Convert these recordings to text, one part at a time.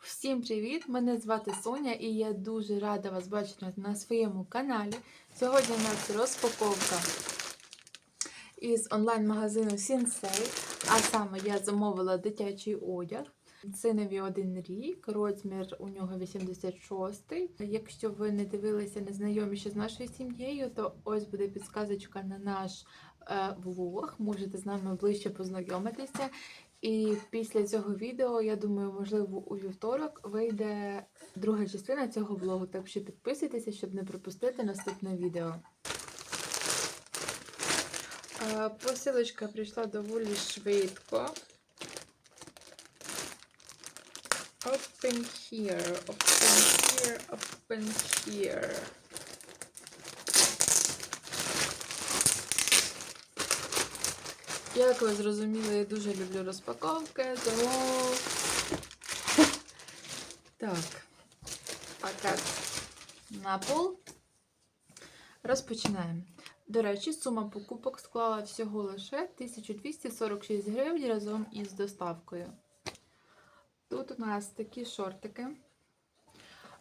Всім привіт! Мене звати Соня і я дуже рада вас бачити на своєму каналі. Сьогодні у нас розпаковка із онлайн-магазину Sensei. А саме я замовила дитячий одяг. Синові один рік, розмір у нього 86. Якщо ви не дивилися, не ще з нашою сім'єю, то ось буде підсказочка на наш е, влог. Можете з нами ближче познайомитися. І після цього відео, я думаю, можливо, у вівторок вийде друга частина цього влогу. Так що підписуйтеся, щоб не пропустити наступне відео. Е, Посилочка прийшла доволі швидко. Open here, open here, open here. Як ви зрозуміли, я дуже люблю розпаковки, тому. Так. Пакет на пол. Розпочинаємо. До речі, сума покупок склала всього лише 1246 гривень разом із доставкою. Тут у нас такі шортики.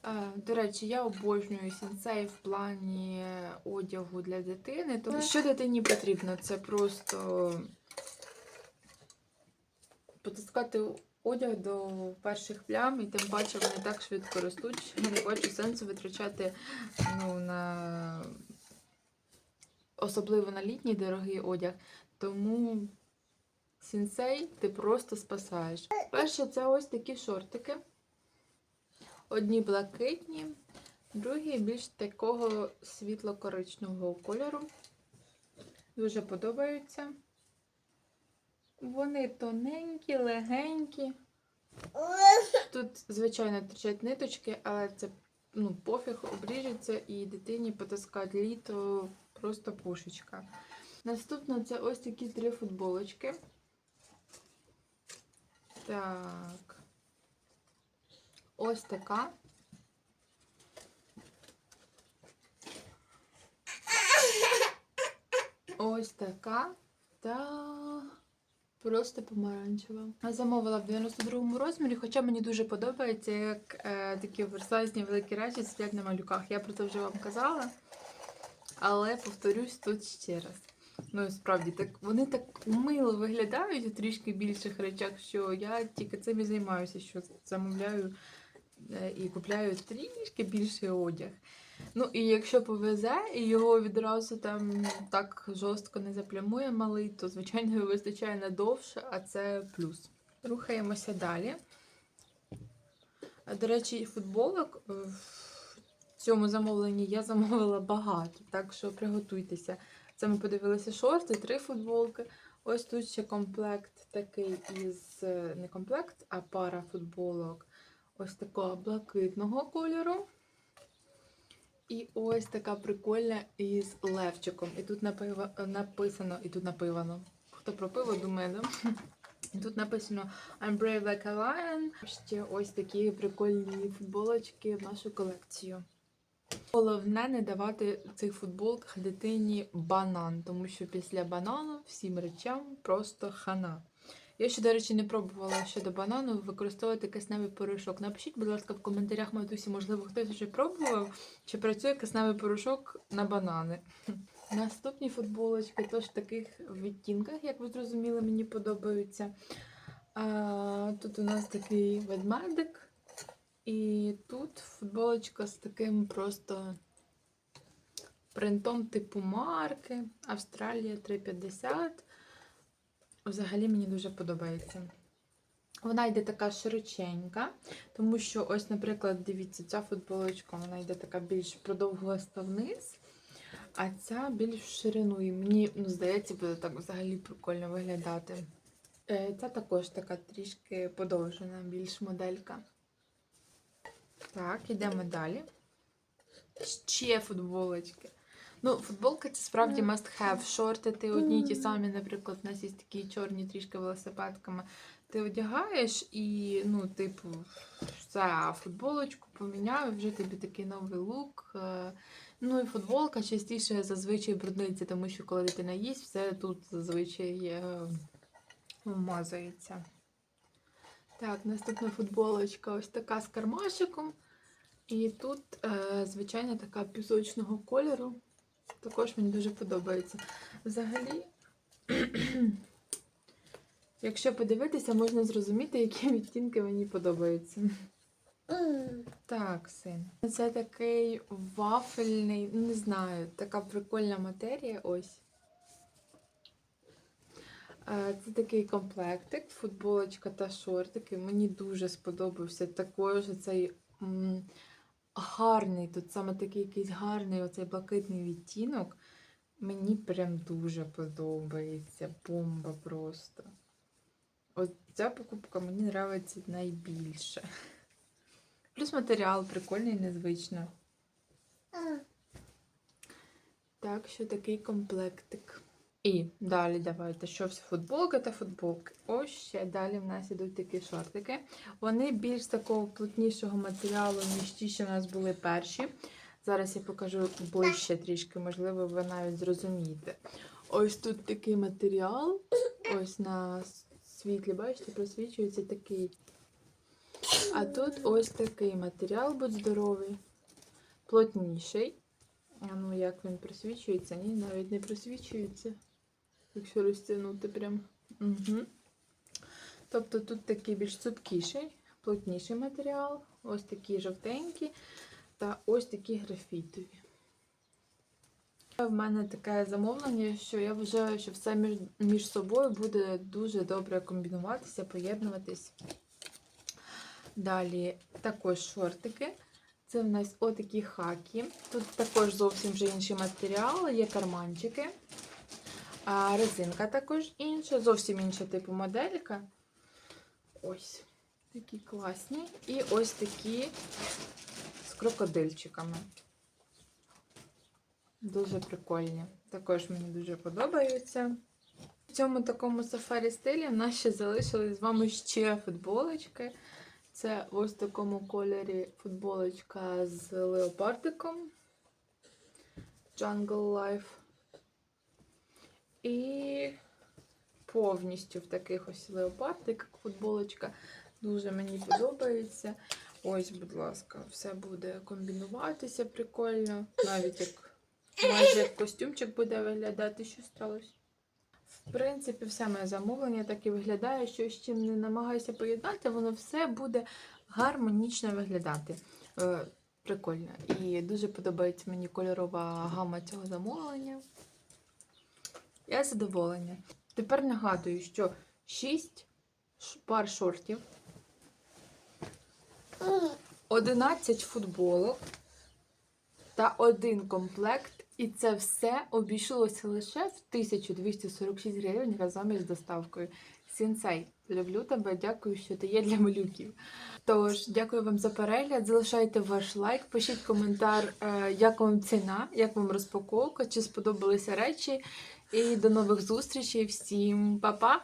Е, До речі, я обожнюю сінцей в плані одягу для дитини. Тому що дитині потрібно? Це просто потискати одяг до перших плям, і тим паче вони так швидко ростуть, що я не бачу сенсу витрачати ну, на особливо на літній дорогий одяг. Тому сінсей ти просто спасаєш. Перше, це ось такі шортики. Одні блакитні, другі більш такого світло-коричневого кольору. Дуже подобаються. Вони тоненькі, легенькі. Тут, звичайно, торчать ниточки, але це ну, пофіг, обріжеться і дитині потаскати літо просто пушечка. Наступно це ось такі три футболочки. Так. Ось така. Ось така та просто помаранчева. Замовила в 92-му розмірі, хоча мені дуже подобається, як е, такі оверсайзні великі речі сидять на малюках. Я про це вже вам казала. Але повторюсь тут ще раз. Ну, справді, так вони так мило виглядають у трішки більших речах, що я тільки цим і займаюся, що замовляю е, і купляю трішки більший одяг. Ну, і якщо повезе, і його відразу там так жорстко не заплямує малий, то, звичайно, вистачає надовше, а це плюс. Рухаємося далі. До речі, футболок в цьому замовленні я замовила багато, так що приготуйтеся. Це ми подивилися шорти, три футболки. Ось тут ще комплект такий із е, не комплект, а пара футболок ось такого блакитного кольору. І ось така прикольна із левчиком. І тут напива- написано, і тут напивано. Хто про пиво думає, да? І тут написано I'm brave like a lion. Ще ось такі прикольні футболочки в нашу колекцію. Головне не давати в цих футболках дитині банан, тому що після банану всім речам просто хана. Я ще, до речі, не пробувала щодо банану використовувати кисневий порошок. Напишіть, будь ласка, в коментарях матусі, можливо, хтось вже пробував, чи працює кисневий порошок на банани. Наступні футболочки теж в таких відтінках, як ви зрозуміли, мені подобаються. А, тут у нас такий ведмедик. І тут футболочка з таким просто принтом типу марки. Австралія 350. Взагалі мені дуже подобається. Вона йде така широченька, тому що, ось, наприклад, дивіться, ця футболочка, вона йде така більш продовгуста вниз, а ця більш в ширину. І мені, ну, здається, буде так взагалі прикольно виглядати. Е, Ця також така трішки подовжена, більш моделька. Так, йдемо далі. Ще футболочки. Ну, футболка це справді must have. Шорти ти одні ті самі, наприклад, у нас є такі чорні трішки велосипедками. Ти одягаєш і, ну, типу, все, футболочку поміняв, вже тобі такий новий лук. е, Ну і футболка частіше зазвичай брудниться, тому що коли дитина їсть, все тут зазвичай е, вмазується. Так, наступна футболочка ось така з кармашиком. І тут е, звичайна така пісочного кольору. Також мені дуже подобається. Взагалі, якщо подивитися, можна зрозуміти, які відтінки мені подобаються. Так, син. Це такий вафельний, ну, не знаю, така прикольна матерія. Ось. Е, Це такий комплектик, футболочка та шортики. Мені дуже сподобався. Також цей гарний, тут саме такий якийсь гарний оцей блакитний відтінок. Мені прям дуже подобається. Бомба просто. От ця покупка мені подобається найбільше. Плюс матеріал прикольний, незвично. Так, що такий комплектик. І далі давайте, що все футболка та футболки. Ось ще далі в нас ідуть такі шортики. Вони більш такого плотнішого матеріалу, ніж ті, що в нас були перші. Зараз я покажу ближче трішки, можливо, ви навіть зрозумієте. Ось тут такий матеріал. Ось на світлі, бачите, просвічується такий. А тут ось такий матеріал, будь здоровий, плотніший. А ну як він просвічується? Ні, навіть не просвічується. Якщо розтягнути прям. Угу. Тобто тут такий більш цупкіший, плотніший матеріал, ось такі жовтенькі та ось такі графітові. В мене таке замовлення, що я вважаю, що все між, між собою буде дуже добре комбінуватися, поєднуватись. Далі також шортики. Це в нас отакі хаки. Тут також зовсім вже інший матеріал, є карманчики. А резинка також інша, зовсім інша типу моделька. Ось такі класні. І ось такі з крокодильчиками. Дуже прикольні. Також мені дуже подобаються. В цьому такому сафарі стилі в нас ще залишились з вами ще футболочки. Це ось в такому кольорі футболочка з леопардиком Jungle Life. І повністю в таких ось леопардиках футболочка. Дуже мені подобається. Ось, будь ласка, все буде комбінуватися прикольно. Навіть як майже як костюмчик буде виглядати, що сталося. В принципі, все моє замовлення так і виглядає, що з чим не намагайся поєднати, воно все буде гармонічно виглядати. Е, прикольно. І дуже подобається мені кольорова гама цього замовлення. Я задоволена. Тепер нагадую, що 6 пар шортів, 11 футболок та один комплект. І це все обійшлося лише в 1246 гривень разом із доставкою. Сінсей, люблю тебе, дякую, що ти є для малюків. Тож, дякую вам за перегляд. Залишайте ваш лайк, пишіть коментар, е, як вам ціна, як вам розпаковка, чи сподобалися речі. І до нових зустрічей. Всім па-па!